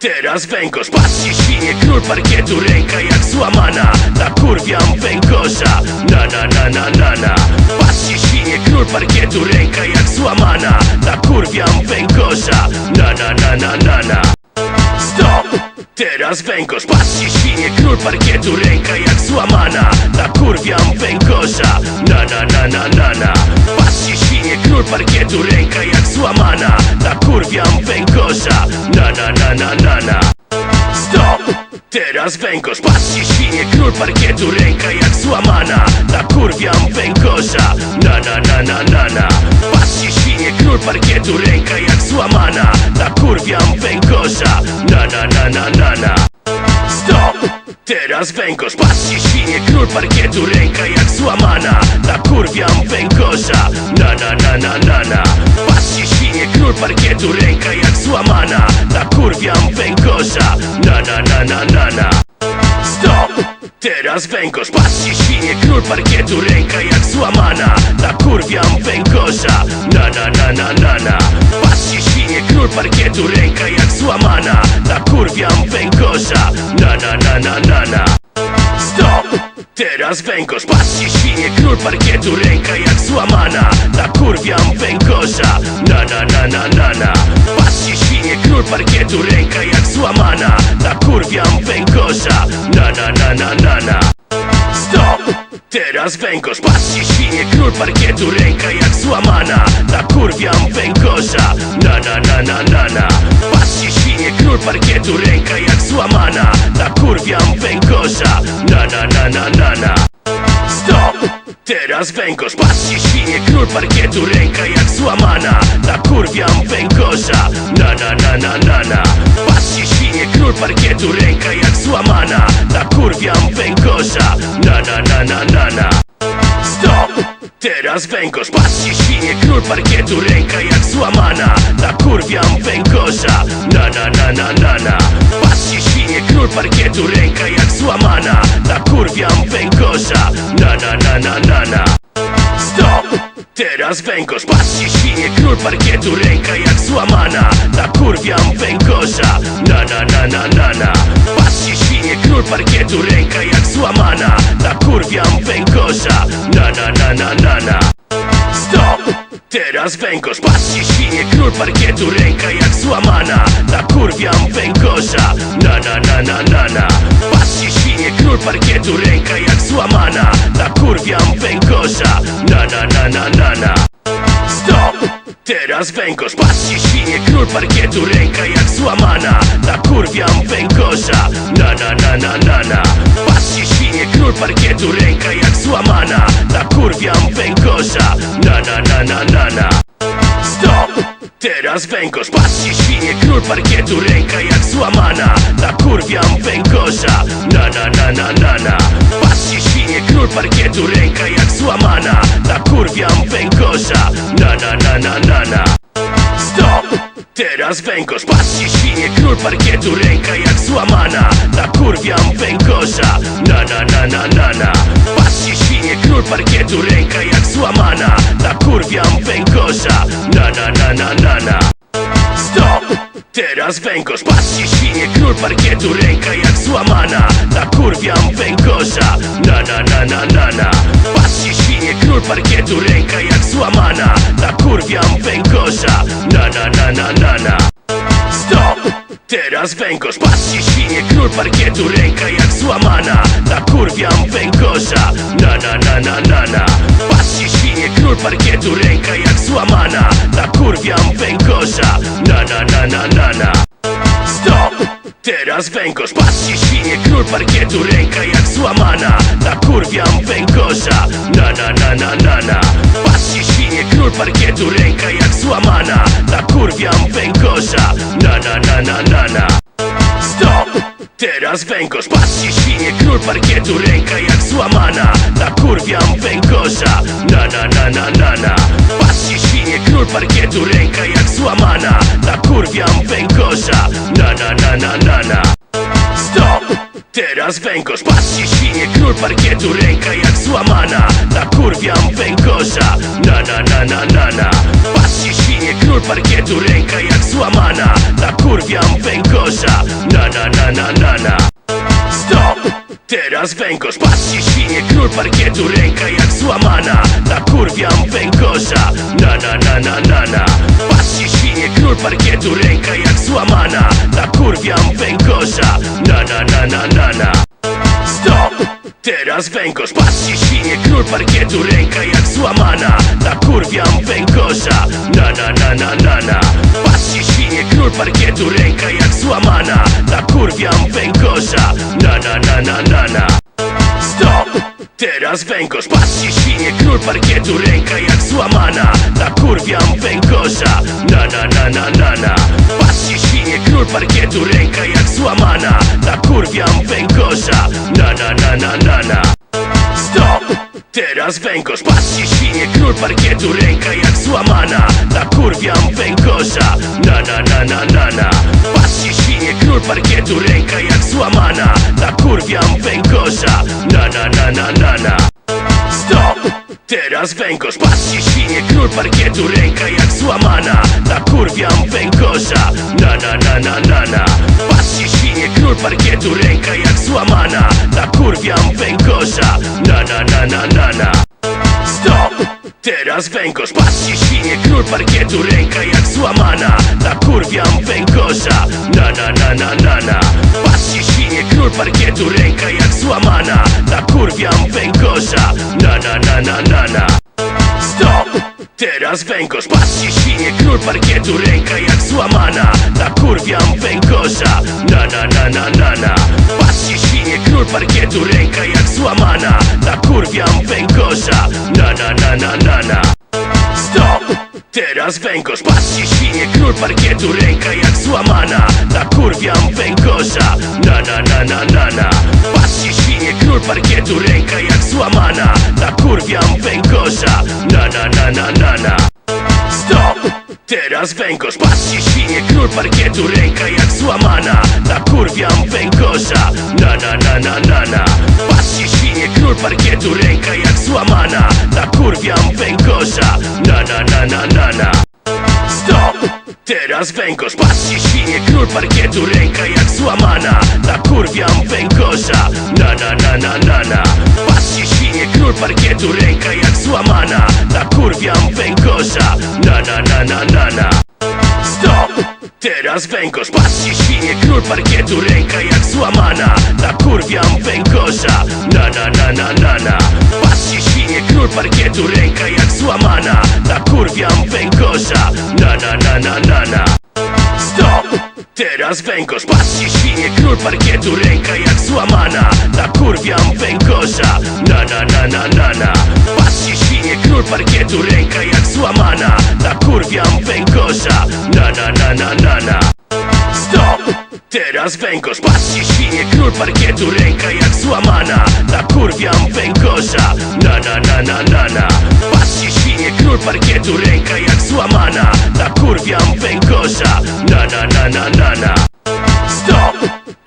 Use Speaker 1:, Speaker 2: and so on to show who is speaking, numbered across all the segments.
Speaker 1: Teraz węgorz, patrzcie świnie, król parkietu Ręka jak złamana, nakurwiam węgorza Na na na na na na. Patrzcie świnie, król parkietu Ręka jak złamana, nakurwiam węgorza Na na na na na na! Teraz węgorz, patrzcie świnie, król parkietu Ręka jak złamana, nakurwiam węgorza Na na na na na na Patrzcie świnie, król parkietu Ręka jak złamana, nakurwiam węgorza Na na na na na na Stop! Teraz węgorz, patrzcie świnie, król parkietu Ręka jak złamana, nakurwiam węgorza Na na na na na na Patrzcie król parkietu Ręka jak złamana, nakurwiam węgorza. Na na na na na na. Stop! Teraz węgorz, patrzcie świnie, król parkietu Ręka jak złamana, nakurwiam węgorza. Na na na na na na. Patrzcie świnie, król parkietu Ręka jak złamana, nakurwiam węgorza. Na na na na na na. Stop! Teraz węgorz, patrzcie świnie, król parkietu Ręka jak złamana, nakurwiam węgorza Na na na na na na. Patrzcie świnie, król parkietu Ręka jak złamana, nakurwiam węgorza Na na na na na na! Teraz węgorz, patrzcie świnie, król parkietu Ręka jak złamana, nakurwiam węgorza Na na na na na na. Patrzcie świnie, król parkietu Ręka jak złamana, nakurwiam węgorza Na na na na na na Stop! Teraz węgorz, patrzcie świnie, król parkietu Ręka jak złamana, nakurwiam węgorza Na na na na na na Patrzcie świnie, król parkietu Ręka jak złamana, nakurwiam węgorza Na na na na na na Stop! Teraz węgorz, patrzcie świnie, król parkietu Ręka jak złamana, nakurwiam węgorza Na na na na na na parkietu Ręka jak złamana, nakurwiam węgorza. Na na na na na na. Stop! Teraz węgorz, patrzcie świnie, król parkietu Ręka jak złamana, nakurwiam węgorza. Na na na na na na. Patrzcie świnie, król parkietu Ręka jak złamana, nakurwiam węgorza. Na na na na na na Stop! Teraz węgorz, patrzcie świnie, król parkietu Ręka jak złamana, nakurwiam węgorza Na na na na na na Patrzcie świnie, król parkietu Ręka jak złamana, nakurwiam węgorza Na na na na na na! Teraz węgorz, patrzcie świnie, król parkietu Ręka jak złamana, nakurwiam węgorza Na na na na na na. Patrzcie świnie, król parkietu Ręka jak złamana, nakurwiam węgorza Na na na na na na Stop! Teraz węgorz, patrzcie świnie, król parkietu Ręka jak złamana, nakurwiam węgorza Na na na na na na Patrzcie świnie, król parkietu Ręka jak złamana, nakurwiam węgorza Na na na na na na Stop! Teraz węgorz, patrzcie świnie, król parkietu Ręka jak złamana, nakurwiam węgorza Na na na na na na. Patrzcie świnie, król parkietu Ręka jak złamana, nakurwiam węgorza Na na na na na na! Teraz węgorz, patrzcie świnie, król parkietu Ręka jak złamana, nakurwiam węgorza Na na na na na na Patrzcie świnie, król parkietu Ręka jak złamana, nakurwiam węgorza Na na na na na na Stop! Teraz węgorz, patrzcie świnie, król parkietu Ręka jak złamana, nakurwiam węgorza Na na na na na na Patrzcie świnie, parkietu Ręka jak złamana, nakurwiam węgorza. Na na na na na na. Stop! Teraz węgorz, patrzcie świnie, król parkietu Ręka jak złamana, nakurwiam węgorza. Na na na na na na. Patrzcie świnie, król parkietu Ręka jak złamana, nakurwiam węgorza. Na na na na na na. Stop! Teraz węgorz, patrzcie świnie, król parkietu Ręka jak złamana, nakurwiam węgorza Na na na na na na Patrzcie świnie, król parkietu Ręka jak złamana, nakurwiam węgorza Na na na na na na Stop! Teraz węgorz, patrzcie świnie, król parkietu Ręka jak złamana, nakurwiam węgorza Na na na na na na Patrzcie świnie, król parkietu Ręka jak złamana, nakurwiam węgorza. Na na na na na na. Stop! Teraz węgorz, patrzcie świnie, król parkietu Ręka jak złamana, nakurwiam węgorza. Na na na na na na. Patrzcie świnie, król parkietu Ręka jak złamana, nakurwiam węgorza. Na na na na na na Stop! Teraz węgorz, patrzcie świnie, król parkietu, ręka jak złamana Nakurwiam węgorza, na na na na na na Patrzcie świnie, król parkietu, ręka jak złamana Nakurwiam węgorza, na na na na na na! Teraz węgorz, patrzcie świnie, król parkietu, ręka jak złamana. Nakurwiam węgorza, na na na na na na. Patrzcie świnie, król parkietu, ręka jak złamana. Nakurwiam węgorza, na na na na na na Stop! Teraz węgorz, patrzcie świnie, król parkietu, ręka jak złamana Nakurwiam węgorza, na na na na na na Patrzcie świnie, król parkietu, ręka jak złamana Nakurwiam węgorza, na na na na na na! Teraz węgorz, patrzcie świnie, król parkietu, ręka jak złamana. Nakurwiam węgorza, na na na na na na. Patrzcie świnie, król parkietu, ręka jak złamana. Nakurwiam węgorza, na na na na na na Stop! Teraz węgorz, patrzcie świnie, król parkietu, ręka jak złamana Nakurwiam węgorza, na na na na na na Patrzcie świnie, król parkietu, ręka jak złamana Nakurwiam węgorza, na na na na na na Stop! Teraz węgorz, patrzcie świnie, król parkietu, ręka jak złamana Nakurwiam węgorza, na na na na na na król parkietu, ręka jak złamana. Nakurwiam węgorza, na na na na na na. Stop! Teraz węgorz, patrzcie świnie, król parkietu, ręka jak złamana. Nakurwiam węgorza, na na na na na na. Patrzcie świnie, król parkietu, ręka jak złamana. Nakurwiam węgorza, na na na na na na Stop! Teraz węgorz, patrzcie świnie, król parkietu, ręka jak złamana Nakurwiam węgorza, na na na na na na Patrzcie świnie, król parkietu, ręka jak złamana Nakurwiam węgorza, na na na na na na! Teraz węgorz, patrzcie świnie, król parkietu, ręka jak złamana. Nakurwiam węgorza, na na na na na na. Patrzcie świnie, król parkietu, ręka jak złamana. Nakurwiam węgorza, na na na na na na. Stop! Teraz węgorz, patrzcie świnie, król parkietu, ręka jak złamana Nakurwiam węgorza, na na na na na na Patrzcie świnie, król parkietu, ręka jak złamana Nakurwiam węgorza, na na na na na na Stop! Teraz węgorz, patrzcie świnie, król parkietu, ręka jak złamana Nakurwiam węgorza, na na na na na na Patrzcie świnie, król parkietu, ręka jak złamana. Nakurwiam węgorza, na na na na na na. Stop! Teraz węgorz, patrzcie świnie, król parkietu, ręka jak złamana. Nakurwiam węgorza, na na na na na na. Patrzcie świnie, król parkietu, ręka jak złamana. Nakurwiam węgorza, na na na na na na Stop! Teraz węgorz, patrzcie świnie, król parkietu, ręka jak złamana Nakurwiam węgorza, na na na na na na Patrzcie świnie, król parkietu, ręka jak złamana Nakurwiam węgorza, na na na na na na!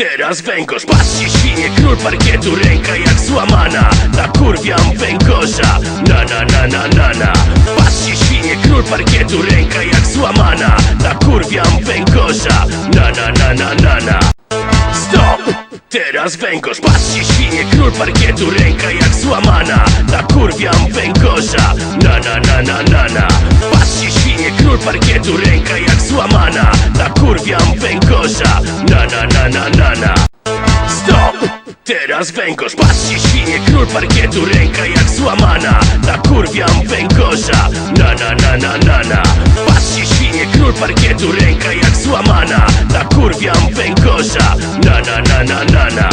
Speaker 1: Teraz węgorz, patrzcie świnie, król parkietu, ręka jak złamana. Nakurwiam węgorza, na na na na na na. Patrzcie świnie, król parkietu, ręka jak złamana. Nakurwiam węgorza, na na na na na na Stop! Teraz węgorz, patrzcie świnie, król parkietu, ręka jak złamana Nakurwiam węgorza, na na na na na na Patrzcie świnie, król parkietu, ręka jak złamana Nakurwiam węgorza, na na na na na na Stop! Teraz węgorz, patrzcie świnie, król parkietu, ręka jak złamana Nakurwiam węgorza, na na na na na na Patrzcie świnie, król parkietu, ręka jak złamana Nakurwiam węgorza, na na na na na na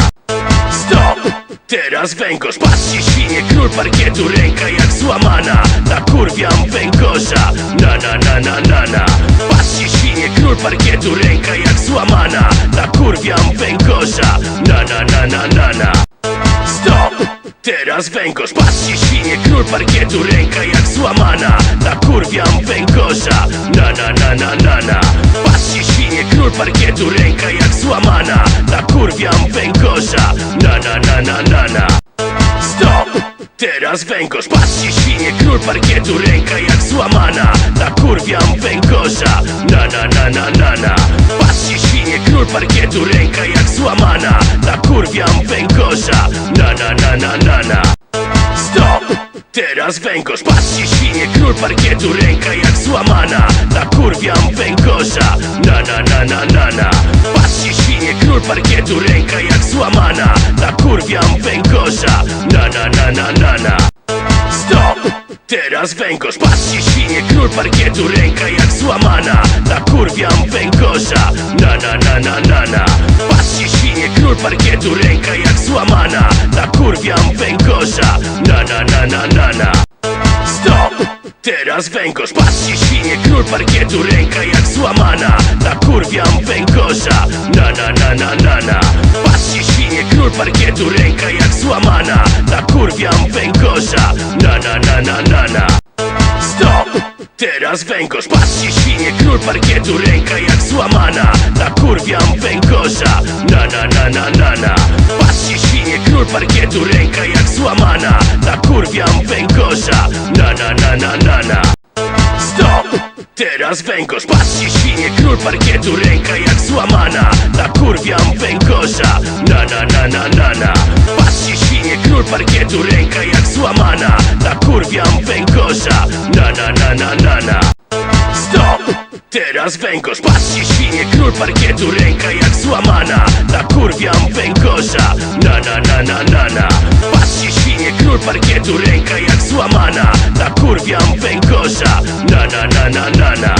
Speaker 1: Stop! Teraz węgorz, patrzcie świnie, król parkietu, ręka jak złamana Nakurwiam węgorza, na na na na na na Patrzcie świnie, król parkietu, ręka jak złamana. Nakurwiam węgorza, na na na na na na. Stop! Teraz węgorz, patrzcie świnie, król parkietu, ręka jak złamana. Nakurwiam węgorza, na na na na na na. Patrzcie świnie, król parkietu, ręka jak złamana. Nakurwiam węgorza, na na na na na na! Teraz węgorz, patrzcie świnie, król parkietu, ręka jak złamana. Nakurwiam węgorza, na na na na na na. Patrzcie świnie, król parkietu, ręka jak złamana. Nakurwiam węgorza, na na na na na na. Stop! Teraz węgorz, patrzcie świnie, król parkietu, ręka jak złamana Nakurwiam węgorza, na na na na na na Patrzcie świnie, król parkietu, ręka jak złamana Nakurwiam węgorza, na na na na na na Stop! Teraz węgorz, patrzcie świnie, król parkietu, ręka jak złamana Nakurwiam węgorza, na na na na na na Patrzcie świnie, król parkietu, ręka jak złamana. Nakurwiam węgorza, na na na na na na. Stop! Teraz węgorz, patrzcie świnie, król parkietu, ręka jak złamana. Nakurwiam węgorza, na na na na na na. Patrzcie świnie, król parkietu, ręka jak złamana. Nakurwiam węgorza, na na na na na na. Stop! Teraz węgorz, patrzcie świnie, król parkietu, ręka jak złamana. Nakurwiam węgorza, na na na na na. Patrzcie świnie, król parkietu, ręka jak złamana. Nakurwiam węgorza, na na na na na na. Stop! Teraz węgorz, patrzcie świnie, król parkietu, ręka jak złamana Nakurwiam węgorza, na na na na na na Patrzcie świnie, król parkietu, ręka jak złamana Nakurwiam węgorza, na na na na na na Stop! Teraz węgorz, patrzcie świnie, król parkietu, ręka jak złamana Nakurwiam węgorza, na na na na na na Patrzcie świnie, król parkietu, ręka jak złamana Nakurwiam węgorza, na na na na na na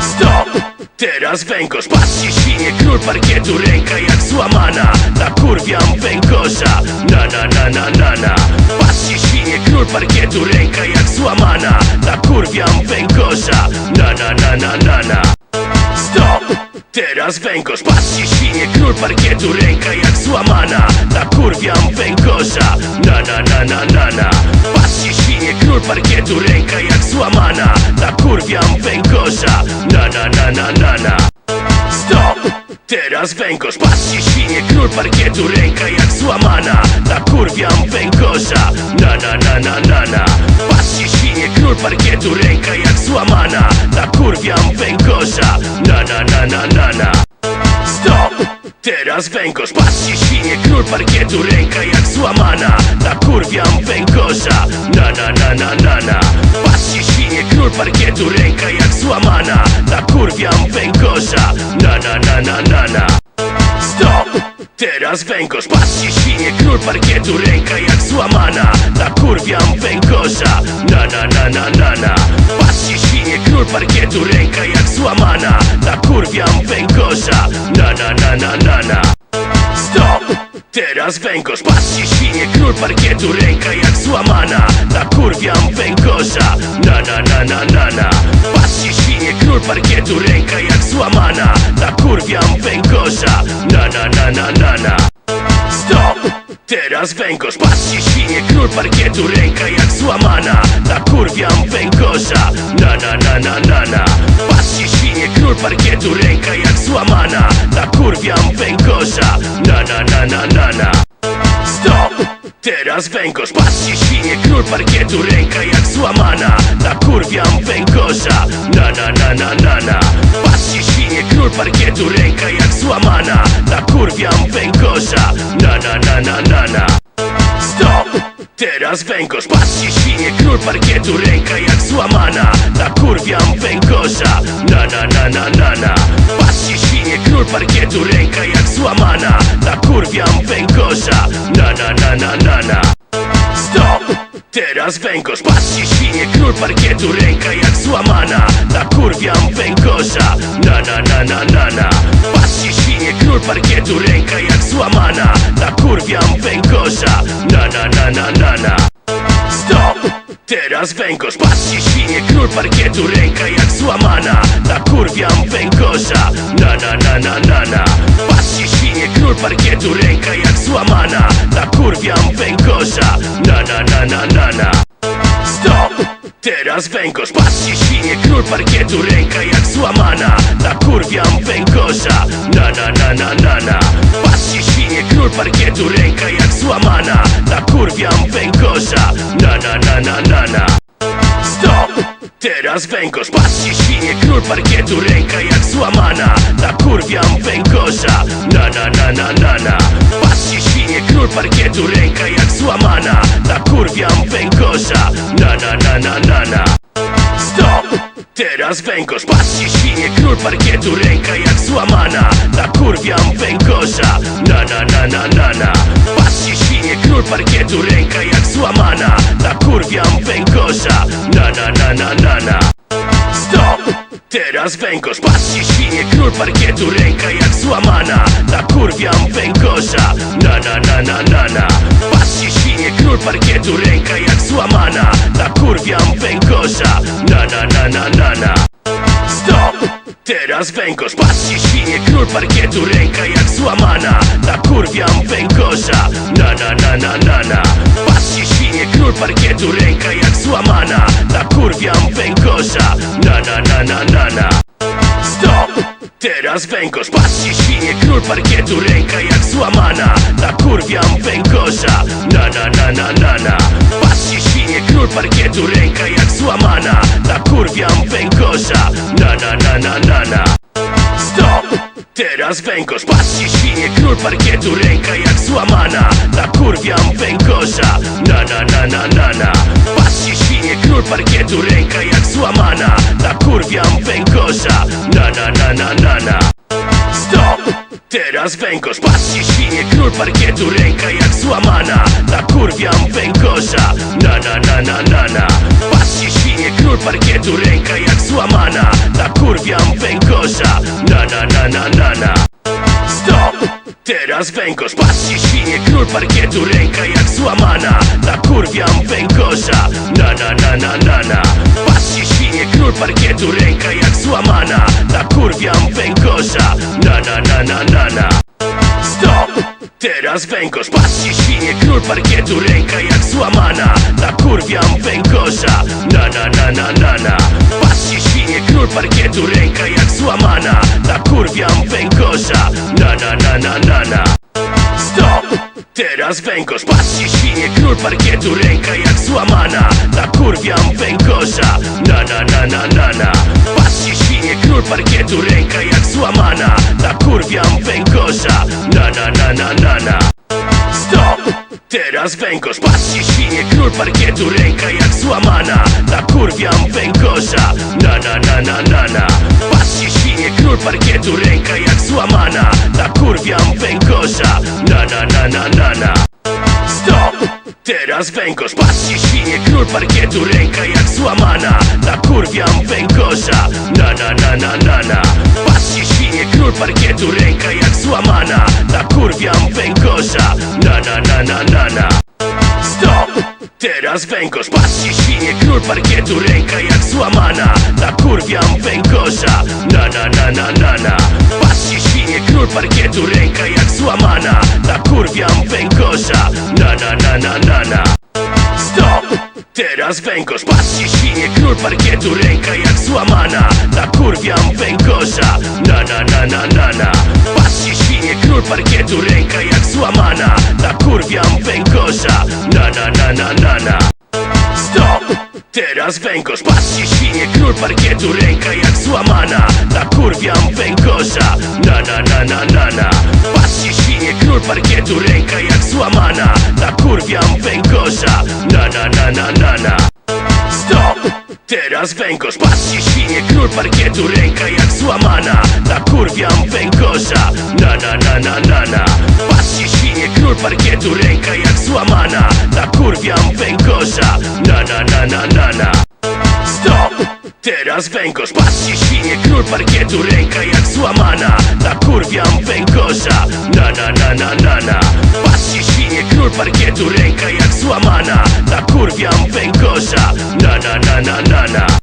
Speaker 1: Stop! Teraz węgorz, patrzcie świnie, król parkietu, ręka jak złamana Nakurwiam węgorza, na na na na na na Patrzcie świnie, król parkietu, ręka jak złamana Nakurwiam węgorza, na na na na na na Stop! Teraz węgorz, patrzcie świnie, król parkietu, ręka jak złamana. Nakurwiam węgorza, na na na na na na. Patrzcie świnie, król parkietu, ręka jak złamana. Nakurwiam węgorza, na na na na na na Stop! Teraz węgorz, patrzcie świnie, król parkietu, ręka jak złamana Nakurwiam węgorza, na na na na na na Patrzcie świnie, król parkietu, ręka jak złamana Nakurwiam węgorza, na na na na na na Stop! Teraz węgorz, patrzcie świnie, król parkietu, ręka jak złamana Nakurwiam węgorza, na na na na na na Patrzcie świnie, król parkietu, ręka jak złamana. Nakurwiam węgorza, na na na na na na. Stop! Teraz węgorz, patrzcie świnie, król parkietu, ręka jak złamana. Nakurwiam węgorza, na na na na na na. Patrzcie świnie, król parkietu, ręka jak złamana. Nakurwiam węgorza, na na na na na na! Teraz węgorz, patrzcie świnie, król parkietu, ręka jak złamana. Nakurwiam węgorza, na na na na na na. Patrzcie świnie, król parkietu, ręka jak złamana. Nakurwiam węgorza, na na na na na na. Stop! Teraz węgorz, patrzcie świnie, król parkietu, ręka jak złamana Nakurwiam węgorza, na na na na na na Patrzcie świnie, król parkietu, ręka jak złamana Nakurwiam węgorza, na na na na na na Stop! Teraz węgorz, patrzcie świnie, król parkietu, ręka jak złamana Nakurwiam węgorza, na na na na na na Patrzcie świnie, król parkietu, ręka jak złamana. Nakurwiam węgorza, na na na na na na. Stop! Teraz węgorz, patrzcie świnie, król parkietu, ręka jak złamana. Nakurwiam węgorza, na na na na na na. Patrzcie świnie, król parkietu, ręka jak złamana. Nakurwiam węgorza, na na na na na na Stop! Teraz węgorz, patrzcie świnie, król parkietu, ręka jak złamana Nakurwiam węgorza, na na na na na na Patrzcie świnie, król parkietu, ręka jak złamana Nakurwiam węgorza, na na na na na na Stop! Teraz węgorz, patrzcie świnie, król parkietu, ręka jak złamana Nakurwiam węgorza, na na na na na na Patrzcie świnie, król parkietu, ręka jak złamana. Nakurwiam węgorza, na na na na na na. Stop! Teraz węgorz, patrzcie świnie, król parkietu, ręka jak złamana. Nakurwiam węgorza, na na na na na na. Patrzcie świnie, król parkietu, ręka jak złamana. Nakurwiam węgorza, na na na na na na. Stop! Teraz węgorz, patrzcie świnie, król parkietu, ręka jak złamana. Nakurwiam węgorza, na na na na na na. Patrzcie świnie, król parkietu, ręka jak złamana. Nakurwiam węgorza, na na na na na na Stop! Teraz węgorz, patrzcie świnie, król parkietu, ręka jak złamana Nakurwiam węgorza, na na na na na na Patrzcie świnie, król parkietu, ręka jak złamana Nakurwiam węgorza, na na na na na na Stop! Teraz węgorz, patrzcie świnie, król parkietu, ręka jak złamana Nakurwiam węgorza, na na na na na na Patrzcie świnie, król parkietu, ręka jak złamana. Nakurwiam węgorza, na na na na na na. Stop! Teraz węgorz, patrzcie świnie, król parkietu, ręka jak złamana. Nakurwiam węgorza, na na na na na na. Patrzcie świnie, król parkietu, ręka jak złamana. Nakurwiam węgorza, na na na na na na Stop! Teraz węgorz, patrzcie świnie, król parkietu, ręka jak złamana Nakurwiam węgorza, na na na na na na Patrzcie świnie, król parkietu, ręka jak złamana Nakurwiam węgorza, na na na na na na Stop! Teraz węgorz, patrzcie świnie, król parkietu, ręka jak złamana Nakurwiam węgorza, na na na na na na Patrzcie świnie, król parkietu, ręka jak złamana. Nakurwiam węgorza, na na na na na na. Stop! Teraz węgorz, patrzcie świnie, król parkietu, ręka jak złamana. Nakurwiam węgorza, na na na na na na. Patrzcie świnie, król parkietu, ręka jak złamana. Nakurwiam węgorza, na na na na na na. Stop! Teraz węgorz, patrzcie świnie, król parkietu, ręka jak złamana. Nakurwiam węgorza, na na na na na Patrzcie świnie, król parkietu, ręka jak złamana Nakurwiam węgorza, na na na na na na Stop! Teraz węgorz, patrzcie świnie, król parkietu, ręka jak złamana Nakurwiam węgorza, na na na na na na Patrzcie świnie, król parkietu, ręka jak złamana Nakurwiam węgorza, na na na na na na Stop! Teraz węgorz, patrzcie świnie, król parkietu, ręka jak złamana Nakurwiam węgorza, na na na na na na Patrzcie świnie, król parkietu, ręka jak złamana Nakurwiam węgorza, na na na na na na Stop! Teraz węgorz, patrzcie świnie, król parkietu, ręka jak złamana Nakurwiam węgorza, na na na na na na Patrzcie świnie, król parkietu, ręka jak złamana. Nakurwiam węgorza, na na na na na na. Stop! Teraz węgorz, patrzcie świnie, król parkietu, ręka jak złamana. Nakurwiam węgorza, na na na na na na. Patrzcie świnie, król parkietu, ręka jak złamana. Nakurwiam węgorza, na na na na na na. Stop! Teraz węgorz, patrzcie świnie, król parkietu, ręka jak złamana Nakurwiam węgorza, na na na na na na Patrzcie świnie, król parkietu, ręka jak złamana Nakurwiam węgorza, na na na na na na Stop! Teraz węgorz, patrzcie świnie, król parkietu, ręka jak złamana Nakurwiam węgorza, na na na na na na Patrzcie świnie, król parkietu, ręka jak złamana Nakurwiam węgorza, na na na na na na Stop! Teraz węgorz, patrzcie świnie, król parkietu, ręka jak złamana Nakurwiam węgorza, na na na na na na Patrzcie świnie, król parkietu, ręka jak złamana Nakurwiam węgorza, na na na na na na Stop! Teraz węgorz, patrzcie świnie, król parkietu, ręka jak złamana Nakurwiam węgorza, na na na na na na Patrzcie król parkietu, ręka jak złamana. Nakurwiam węgorza, na na na na na na. Stop! Teraz węgorz, patrzcie świnie, król parkietu, ręka jak złamana. Nakurwiam węgorza, na na na na na na. Patrzcie świnie, król parkietu, ręka jak złamana. Nakurwiam węgorza, na na na na na na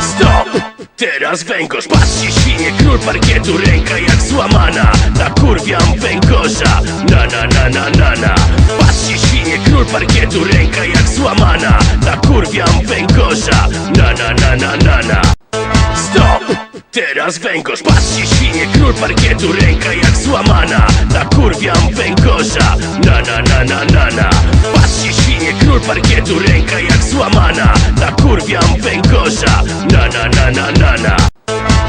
Speaker 1: Stop! Teraz węgorz, patrzcie świnie, król parkietu, ręka jak złamana Nakurwiam węgorza, na na na na na na Patrzcie świnie, król parkietu, ręka jak złamana Nakurwiam węgorza, na na na na na na Stop! Teraz węgorz, patrzcie świnie, król parkietu, ręka jak złamana Nakurwiam węgorza, na na na na na na Patrzcie świnie, król parkietu, ręka jak złamana. Nakurwiam węgorza, na na na na na na.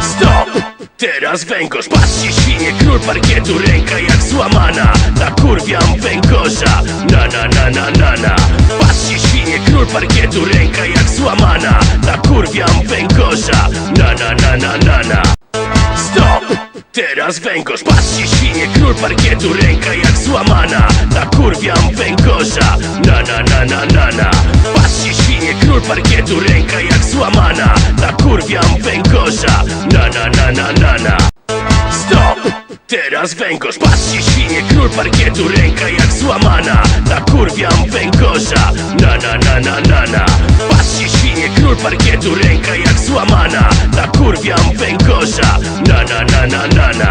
Speaker 1: Stop! teraz węgorz. Patrzcie świnie, król parkietu, ręka jak złamana. Nakurwiam węgorza, na na na na na na. Patrzcie świnie, król parkietu, ręka jak złamana. Nakurwiam węgorza, na na na na na na. Stop! Teraz węgorz, patrzcie świnie, król parkietu, ręka jak złamana. Nakurwiam węgorza, na na na na na na. Patrzcie świnie, król parkietu, ręka jak złamana. Nakurwiam węgorza, na na na na na na! Teraz węgorz, patrzcie świnie, król parkietu, ręka jak złamana. Nakurwiam węgorza, na na na na na na. Patrzcie świnie, król parkietu, ręka jak złamana. Nakurwiam węgorza, na na na na na na